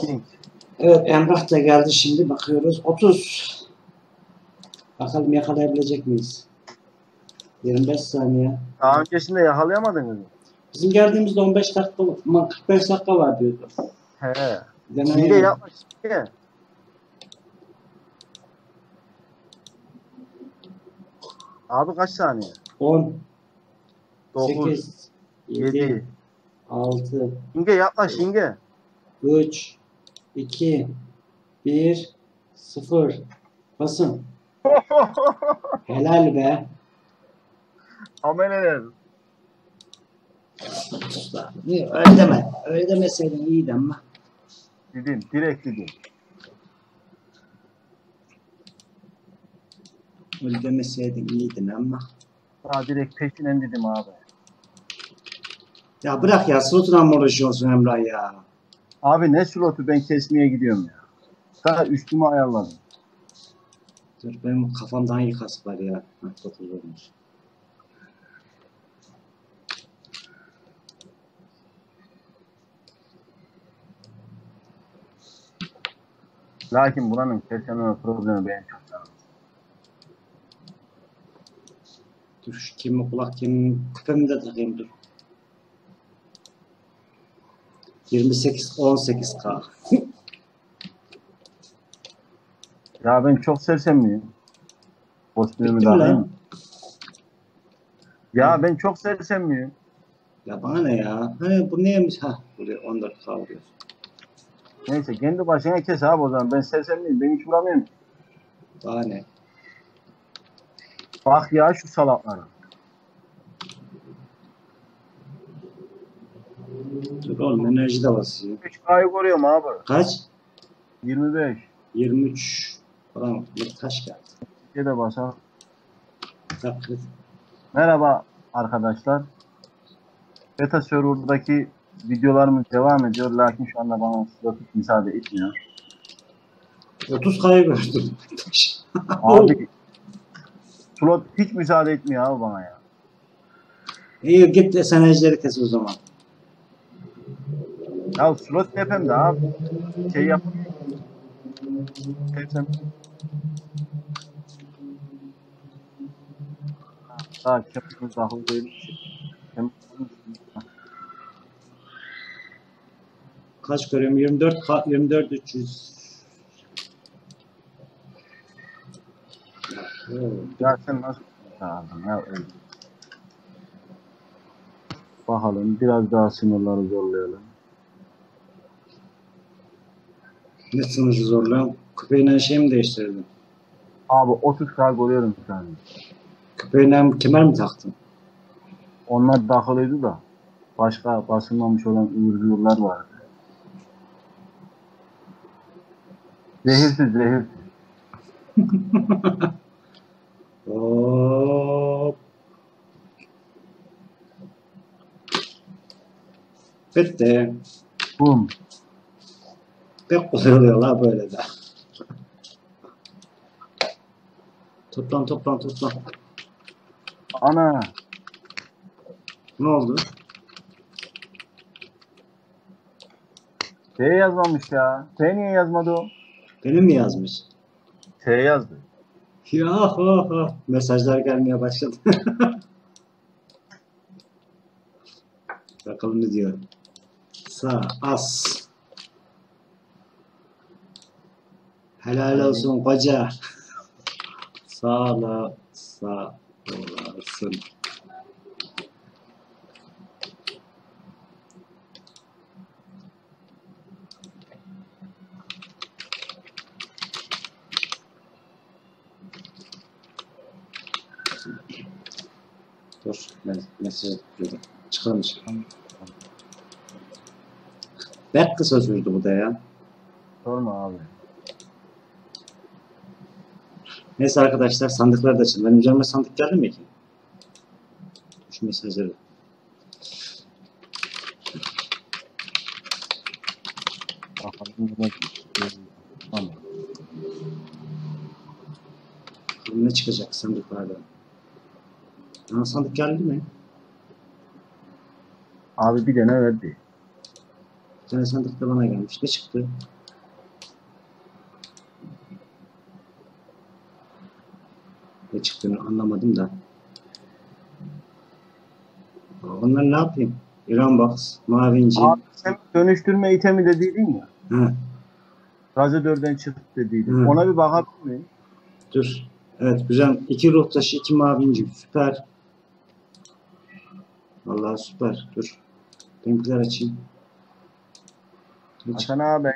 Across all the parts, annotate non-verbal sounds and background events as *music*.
King. Evet Emrah da geldi şimdi bakıyoruz. 30. Bakalım yakalayabilecek miyiz? 25 saniye. Daha öncesinde yakalayamadınız mı? Bizim geldiğimizde 15 dakika, aman 45 dakika var diyordu. He. Deneme Şimdi yapma şimdi. Abi kaç saniye? 10, 9, 8, 7, 7. 6, Şimdi yapma şimdi. 3, 2, 1, 0. Basın. *laughs* Helal be. Ameleler. Niye? Öyle deme. Öyle demeseydin iyiydi ama. Dedim, direkt dedim. Öyle demeseydin iyiydin ama. Daha direkt peşinen dedim abi. Ya bırak ya slotuna mı uğraşıyorsun Emrah ya? Abi ne slotu ben kesmeye gidiyorum ya. Daha üstümü ayarladım. Dur benim kafamda hangi kas var ya? Ha, 9 olmuş. Lakin buranın perşembe problemi benim çok canım. Dur şu kimi kulak kimi küpemi de takayım dur. 28 18 k. Ya ben çok sersem miyim? Kostümümü Bitti mi de lan? alayım. Ya ben çok sersem miyim? Ya bana ne ya? Hani bu neymiş? Ha buraya 14 k vuruyor. Neyse kendi başına kes abi o zaman. Ben sersem miyim? Ben hiç vuramıyorum. Daha ne? Bak ya şu salaklara. Dur oğlum enerji de basıyor. 3 K'yı koruyorum abi. Kaç? 25. 23 falan bir taş geldi. Bir de basa. Tak kız. Merhaba arkadaşlar. Beta server'daki videolarımız devam ediyor. Lakin şu anda bana slot müsaade etmiyor. 30 k'yı gördüm. *laughs* Abi slot hiç müsaade etmiyor abi bana ya. İyi git sen ejderi kes o zaman. Ya slot tepemde abi. Şey yap. Tepsem. Daha köprümüz dahil değil. Hem- Kaç görüyorum? 24 K, 24 300. Ya, oo. Ya sen nasıl aldın ya öyle. Bakalım biraz daha sınırları zorlayalım. Ne sınırı zorluyorum? Küpeyle şey mi değiştirdin? Abi 30 kar görüyorum şu an. Küpeyle kemer mi taktın? Onlar dahiliydi da başka basılmamış olan ıvır vardı. Zehirsiz zehirsiz. *laughs* Hop. Bitti. Bum. Pek la böyle de. toplan toplan toplan. Ana. Ne oldu? T yazmamış ya. T niye yazmadı o? Benim mi yazmış? T yazdı. Ya ha ha. Mesajlar gelmeye başladı. *laughs* Bakalım ne diyor. Sağ as. Helal olsun koca. *laughs* sağ ol. Sağ olasın. Dur. Ben mesaj atıyordum. Çıkalım çıkalım. Berk kısa sürdü bu da ya. Sorma abi. Neyse arkadaşlar sandıkları da açın. Benim üzerime sandık geldi mi ki? Şu mesajları. Bakalım ne Tamam. Ne çıkacak sandıklardan. Aa, sandık geldi mi? Abi bir tane verdi. tane sandık da bana gelmiş. Ne çıktı? Ne çıktığını anlamadım da. Onlar ne yapayım? İran Box, Mavi İnci. Abi sen dönüştürme itemi dediydin ya. Ha, Razedör'den çıktı dediydin. Hı. Ona bir bakabilir miyim? dur. Evet güzel. İki ruh taşı, iki mavi inci. Süper. Vallahi süper. Dur. Benimkiler açayım. Hasan abi.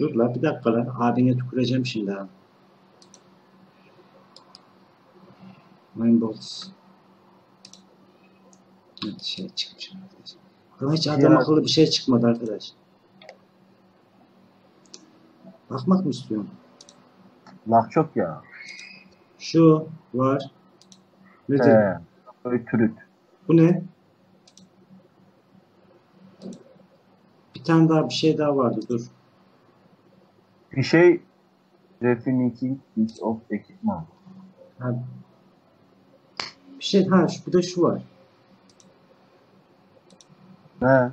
Dur la bir dakika la. Abine tüküreceğim şimdi ha. Mindbox. Evet şey çıkmış arkadaş. Ama hiç adam akıllı bir şey çıkmadı arkadaş. Bakmak mı istiyorsun? Laf çok ya. Şu var. Nedir? He. Bu ne? Bir tane daha bir şey daha vardı dur. Bir şey Refining Piece of Equipment. Ha. Şey ha şu, de şu var. He.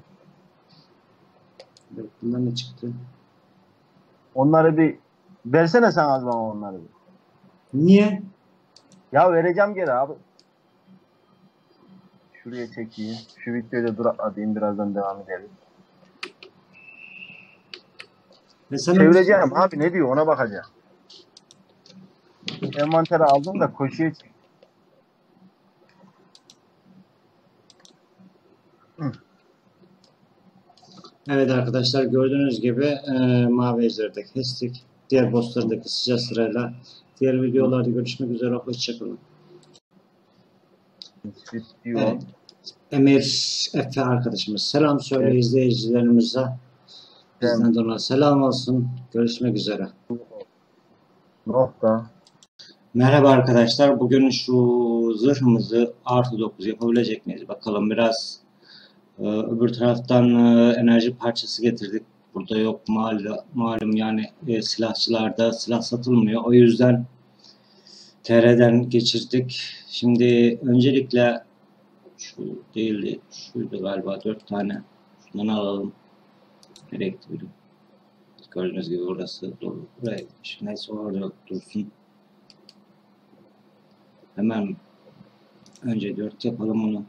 Evet, bundan ne çıktı? Onları bir versene sen az bana onları bir. Niye? Ya vereceğim geri abi. Şuraya çekeyim. Şu videoyu da duraklatayım. Birazdan devam edelim. Ve sen Çevireceğim abi ne diyor ona bakacağım. Envantere aldım da koşuya çek. Evet arkadaşlar gördüğünüz gibi e, mavi ejderi de kestik. Diğer bossları da keseceğiz sırayla. Diğer videolarda görüşmek üzere. Hoşçakalın. Evet. Emir Efe arkadaşımız selam söyle Evet. izleyicilerimize. Bizden de ona selam olsun. Görüşmek üzere. Nokta. Merhaba arkadaşlar. Bugün şu zırhımızı artı 9 yapabilecek miyiz? Bakalım biraz öbür taraftan e, enerji parçası getirdik. Burada yok malum, malum yani e, silahçılarda silah satılmıyor. O yüzden TR'den geçirdik. Şimdi öncelikle şu değildi. Şuydu galiba 4 tane. Şundan alalım. Nereye gitti bilmiyorum. Gördüğünüz gibi orası dolu. Buraya gitmiş. Neyse orada dursun. Hemen önce 4 yapalım bunu.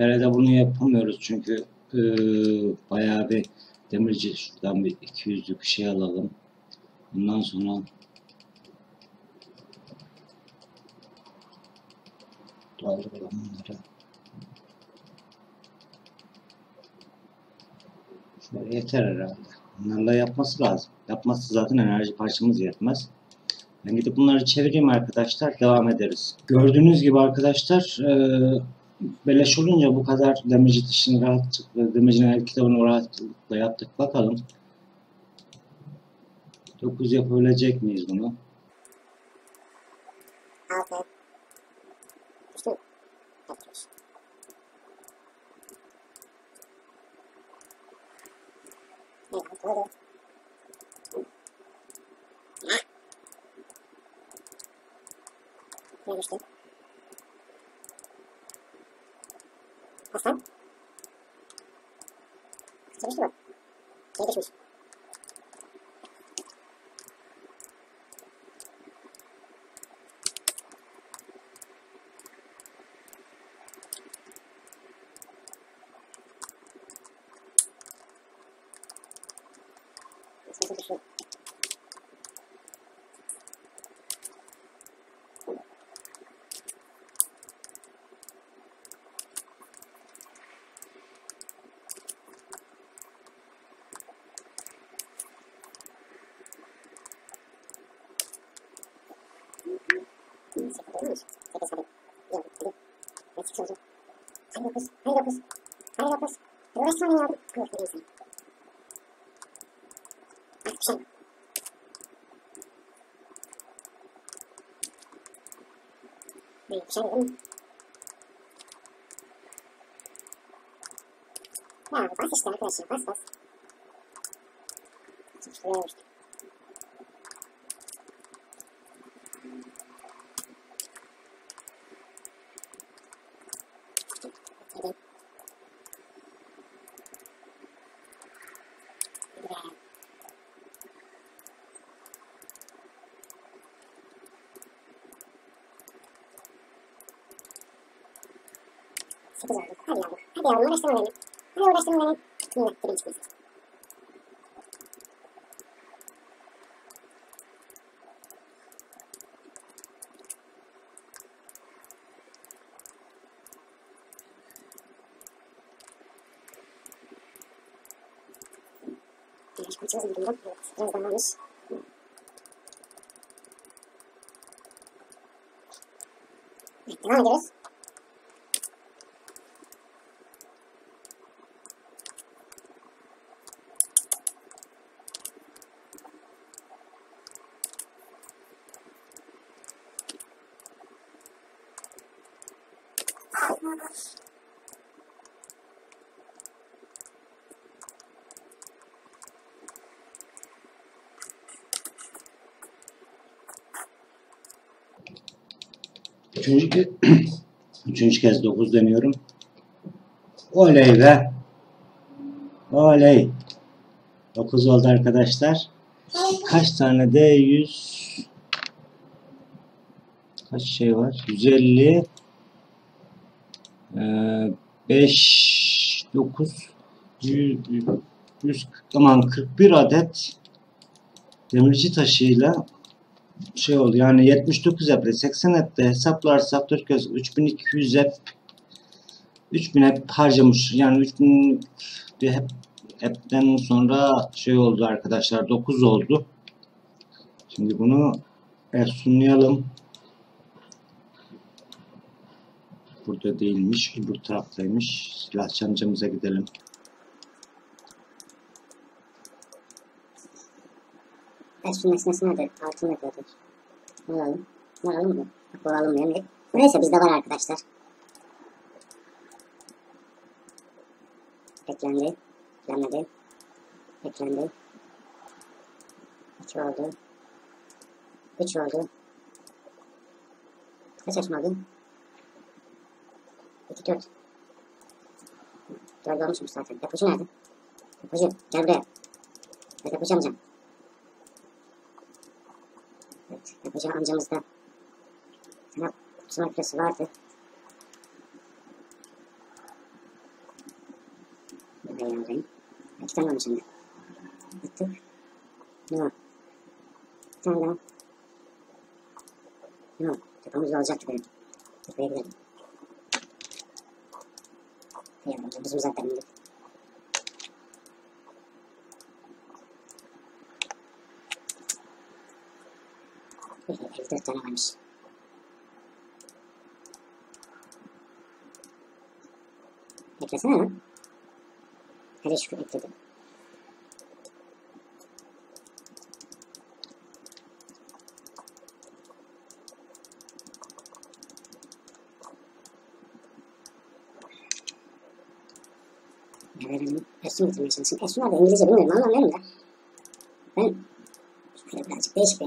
TR'de bunu yapamıyoruz çünkü eee bayağı bir demirci şuradan bir 200'lük şey alalım. Ondan sonra dolduralım bunları. Şöyle yeter herhalde. Bunlarla yapması lazım. Yapması zaten enerji parçamız yetmez. Ben gidip bunları çevireyim arkadaşlar. Devam ederiz. Gördüğünüz gibi arkadaşlar eee beleş olunca bu kadar demirci dışını rahatlıkla, demircinin el kitabını rahatlıkla yaptık. Bakalım. 9 yapabilecek miyiz bunu? Altı, üstü, yapıyoruz. Evet, altı oldu. Ha. Ne düştü? Aslan. Çalıştı mı? Şey düşmüş. Nasıl düştü? Sekiz olmuş. Sekiz hadi. Yok hadi. Evet sekiz oldu. Hadi dokuz. Hadi dokuz. Hadi dokuz. Hadi uğraş sonra yavrum. Dur vereyim sana. Artık bir şey yok. Evet, bir şey yok değil mi? Ya bas işte arkadaşım bas bas. Neymiş? Yedi. Hadi be. Sekiz oldu. Hadi yavrum. Hadi yavrum uğraştırma beni. Hadi uğraştırma beni. Yine dilim çıkmasın. Güneş konuşuyoruz mu bilmiyorum. Evet. Biraz damlamış. Evet, devam ediyoruz. Üçüncü, üçüncü kez *clears throat* 9 deniyorum. Oley be. Oley. 9 oldu arkadaşlar. Kaç tane de 100 kaç şey var? 150 eee 5 9 100, 100 aman 41 adet demirci taşıyla şey oldu. Yani 79 yaptı 80 etti hesaplarsak 4 kez 3200 hep 3000 hep harcamış. Yani 3000 bir hep hepten sonra şey oldu arkadaşlar 9 oldu. Şimdi bunu sunlayalım burada değilmiş bu taraftaymış. Silah çancamıza gidelim Ersun nesnesine de altın yapıyordur. Ne alalım? Alalım mı? Bak alınmıyor. Ne? Neyse bizde var arkadaşlar. Eklendi. Eklenmedi. Eklendi. İki oldu. Üç oldu. Kaç açma oldu? İki dört. Dört olmuşmuş zaten. Depocu nerede? Depocu gel buraya. Ben depocu amcam. Yapacağım amcamızda sana kutu makinesi vardı. Burada yavrum. İki tane olmuş şimdi. Attık. Ne o? Bir tane daha. Ne o? Tepamızda olacaktı benim. Tepeye gidelim. Yavrum, bizim zaten indik. 54 tane varmış. Eklesene lan. Hadi şükür ekledim. Efendim, Efsun getirmeye çalışın. Efsun abi İngilizce bilmiyorum anlamıyorum da. Ben şöyle birazcık değişik bir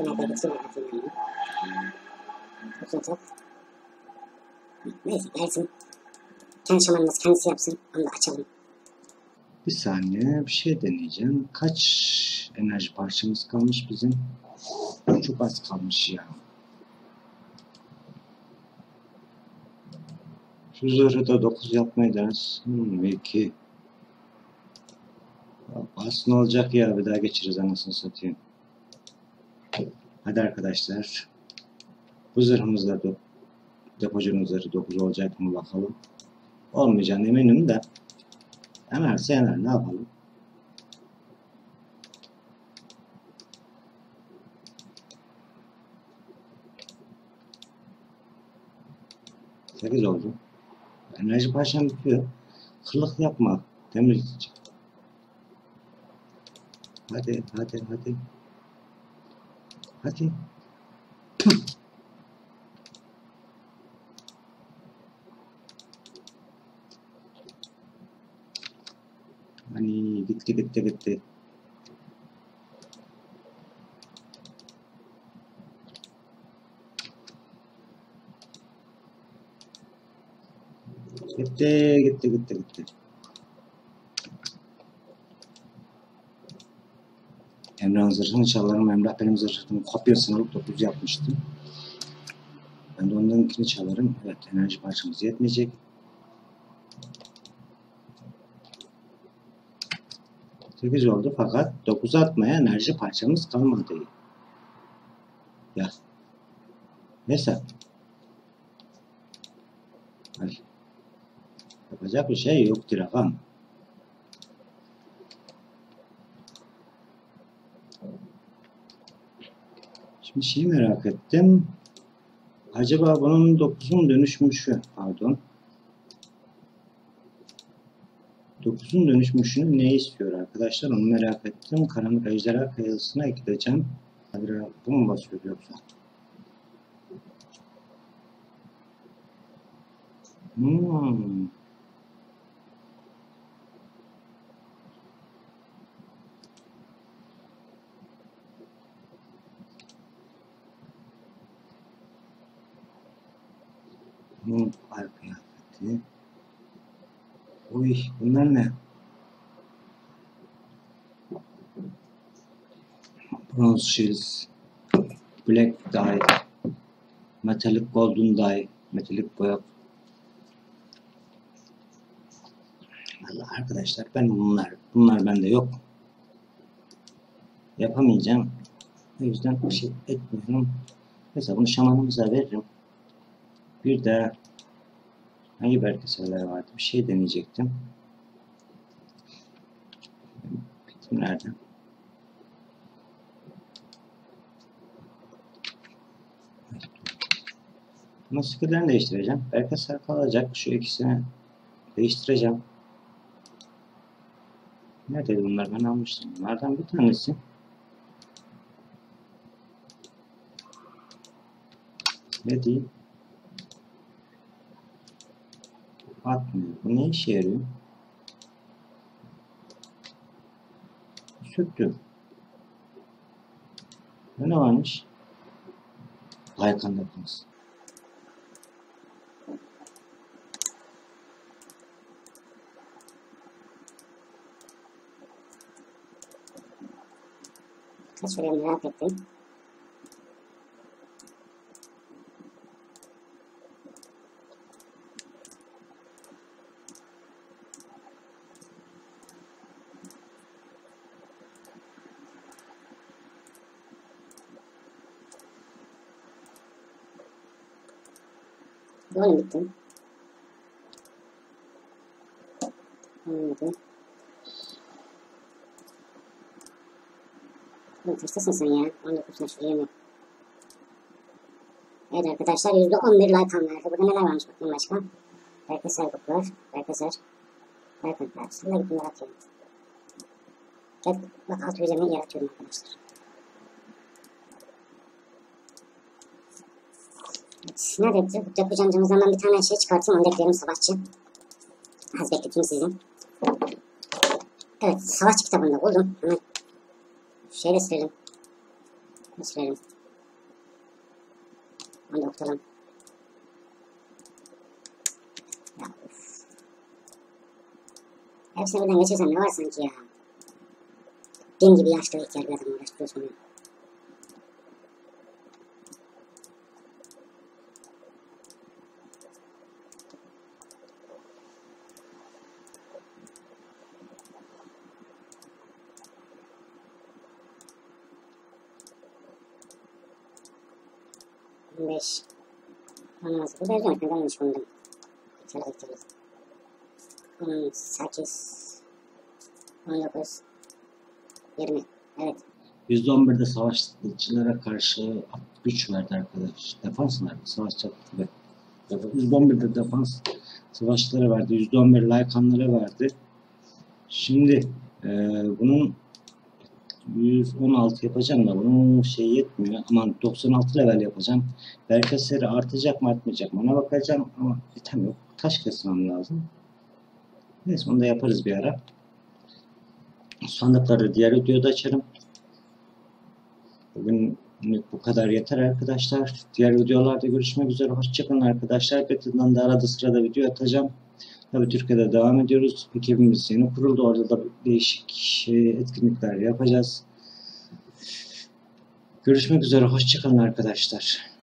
neydi? Sen defanslara bakıyoruz. Bitirmeye kadar bitirmeye kadar yani. Çok çok. Neyse gelsin. Kendi şamanımız kendisi yapsın. Onu da açalım. Bir saniye bir şey deneyeceğim. Kaç enerji parçamız kalmış bizim? Çok az kalmış ya. Şu zırhı da 9 yapmayı deriz. Hmm, belki. Aslında olacak ya bir daha geçiriz anasını satayım. Hadi arkadaşlar. Bu zırhımızda da depocunun zırhı 9 olacak mı bakalım. olmayacağını eminim de yanarsa yanar ne yapalım. Sekiz oldu. Enerji parçam bitiyor. Kılık yapma. Demirci. Hadi hadi hadi. Hadi. Hani gitti gitti gitti. Gitti gitti gitti gitti. Emrah'ın zırhını çalarım. Emrah benim zırhımın kopyasını alıp 9 yapmıştı. Ben de ondankini çalarım. Evet enerji parçamız yetmeyecek. Sekiz oldu fakat 9 atmaya enerji parçamız kalmadı. Ya. Neyse. Ay. Yapacak bir şey yoktur ağam. Şimdi şeyi merak ettim. Acaba bunun 9'un dönüşmüşü, pardon. 9'un dönüşmüşünü ne istiyor arkadaşlar? Onu merak ettim. Karanlık ejderha kayasına ekleyeceğim. Hadi bu mu basıyor yoksa? Hmm. Bunun ay kıyafeti. Uy bunlar ne? Bronze Shields. Black Dye. Metallic Golden Dye. Metalik boya. Allah arkadaşlar ben bunlar bunlar bende yok. Yapamayacağım. O yüzden bir şey etmiyorum. Mesela bunu şamanımıza veririm. Bir de hangi belgeseller vardı? Bir şey deneyecektim. Bitim nerede? Ama skillerini değiştireceğim. Belgesel kalacak. Şu ikisini değiştireceğim. Neredeydi bunlar? Ben almıştım. Bunlardan bir tanesi. Ne diyeyim? Atmıyor. Bu ne işe yarıyor? Söktüm. Bu ne varmış? Aykan yapınız. Kaç veriyor merak ettim. Doğru bitti. Anladım. Oğlum kaçtasın sen ya? 19 yaş 20. Evet arkadaşlar %11 like kan verdi. Burada neler varmış bakayım başka? Belgesel gruplar, belgesel, belgesel. Şimdi bunları atıyorum. Evet, bak alt üzerine yaratıyorum arkadaşlar. Evet, neredeydi? Bu depocu amcamızdan ben bir tane şey çıkartayım. Onu da ekleyelim savaşçı. Az bekleteyim sizi. Evet, savaşçı kitabını da buldum. Hemen Şeyle silelim. Bunu silelim. Onu da okutalım. Ya of. Hepsini birden geçirsem ne var sanki ya. Bin gibi yaşlı ihtiyar bir adam uğraştırıyorsun. Beş. Ondan sonra vereceğim. Ben yanlış buldum. Şöyle bekliyoruz. 18 19 20 Evet. %11'de savaşçılara karşı güç verdi arkadaş. Defans verdi. Savaşçı ve %11'de defans savaşçılara verdi. %11 laykanlara verdi. Şimdi e, bunun 116 yapacağım da bunun şey yetmiyor. Aman 96 level yapacağım. Berkeseri artacak mı artmayacak mı ona bakacağım ama item yok. Taş kesmem lazım. Neyse onu da yaparız bir ara. Sandıkları diğer videoda açarım. Bugün bu kadar yeter arkadaşlar. Diğer videolarda görüşmek üzere. Hoşçakalın arkadaşlar. Beta'dan da arada sırada video atacağım. Tabii Türkiye'de devam ediyoruz. Ekibimiz yeni kuruldu. Orada da değişik şey, etkinlikler yapacağız. Görüşmek üzere. Hoşçakalın arkadaşlar.